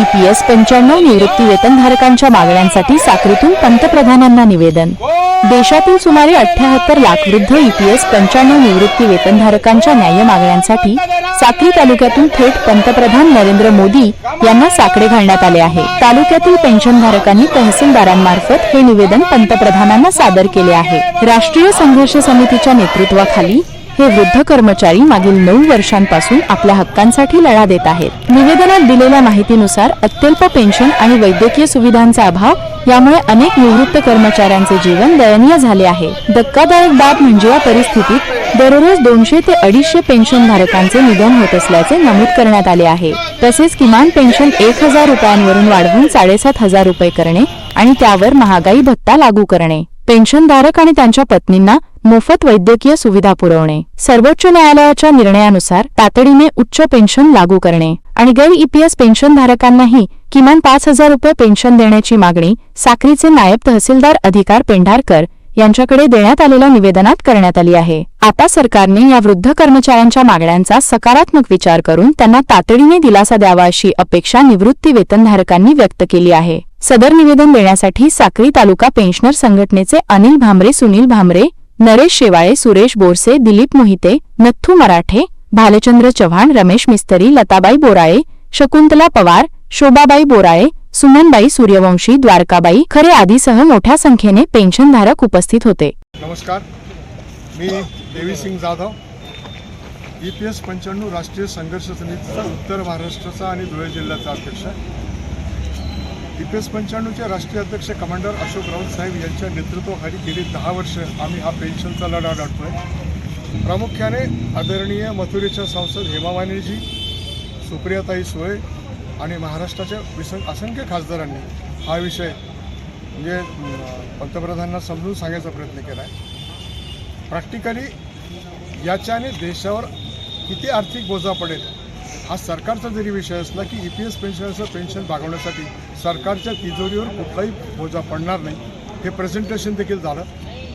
EPS पंच्याण्णव निवृत्ती वेतनधारकांच्या मागण्यांसाठी साखरीतून पंतप्रधानांना निवेदन. देशातील सुमारे अठ्याहत्तर लाख वृद्ध ईपीएस पंच्याण्णव निवृत्ती वेतनधारकांच्या न्याय्य मागण्यांसाठी साक्री तालुक्यातून थेट पंतप्रधान नरेंद्र मोदी यांना साकडे घालण्यात आले आहे. तालुक्यातील पेन्शनधारकांनी तहसीलदारांमार्फत हे निवेदन पंतप्रधानांना सादर केले आहे. राष्ट्रीय संघर्ष समितीच्या नेतृत्वाखाली हे वृद्ध कर्मचारी मागील नऊ वर्षांपासून आपल्या हक्कांसाठी लढा देत आहेत. निवेदनात दिलेल्या माहितीनुसार अत्यल्प पेन्शन आणि वैद्यकीय सुविधांचा अभाव यामुळे अनेक निवृत्त कर्मचाऱ्यांचे जीवन दयनीय झाले आहे. धक्कादायक बाब म्हणजे या परिस्थितीत दररोज दोनशे ते अडीचशे पेन्शनधारकांचे निधन होत असल्याचे नमूद करण्यात आले आहे. तसेच किमान पेन्शन एक हजार रुपयांवरून वाढवून साडेसात हजार रुपये करणे आणि त्यावर महागाई भत्ता लागू करणे. पेन्शनधारक आणि त्यांच्या पत्नींना मोफत वैद्यकीय सुविधा पुरवणे सर्वोच्च न्यायालयाच्या निर्णयानुसार तातडीने उच्च पेन्शन लागू करणे आणि गैर ईपीएस पेन्शनधारकांनाही किमान पाच हजार रुपये पेन्शन देण्याची मागणी साक्रीचे नायब तहसीलदार अधिकार पेंढारकर यांच्याकडे देण्यात आलेल्या निवेदनात करण्यात आली आहे. आता सरकारने या वृद्ध कर्मचाऱ्यांच्या मागण्यांचा सकारात्मक विचार करून त्यांना तातडीने दिलासा द्यावा अशी अपेक्षा निवृत्ती वेतनधारकांनी व्यक्त केली आहे. सदर निवेदन देण्यासाठी साक्री तालुका पेन्शनर संघटनेचे अनिल भामरे सुनील भामरे नरेश शेवाळे सुरेश बोरसे दिलीप मोहिते नथ्थू मराठे भालचंद्र चव्हाण रमेश मिस्तरी लताबाई बोराळे शकुंतला पवार शोभाबाई बोराळे सुमनबाई सूर्यवंशी द्वारकाबाई खरे आदीसह मोठ्या संख्येने पेन्शनधारक उपस्थित होते. नमस्कार. मी Devi Singh Jadhav. E P S पंच्याण्णव राष्ट्रीय संघर्ष समितीचा उत्तर महाराष्ट्राचा आणि धुळे जिल्ह्याचा अध्यक्ष. पी एस पंच्याण्णवचे राष्ट्रीय अध्यक्ष कमांडर अशोक राऊत साहेब यांच्या नेतृत्वाखाली गेली दहा वर्ष आम्ही हा पेन्शनचा लढा लढतोय प्रामुख्याने आदरणीय मथुरेच्या संसद हेमा सुप्रियाताई सोय आणि महाराष्ट्राच्या विसं असंख्य खासदारांनी हा विषय म्हणजे पंतप्रधानांना समजून सांगायचा प्रयत्न केला आहे प्रॅक्टिकली याच्याने देशावर किती आर्थिक बोजा पडेल हा सरकारचा जरी विषय असला की ई पी एस पेन्शनचं पेन्शन भागवण्यासाठी सरकारच्या तिजोरीवर कुठलाही बोजा पडणार नाही. हे प्रेझेंटेशन देखील झालं.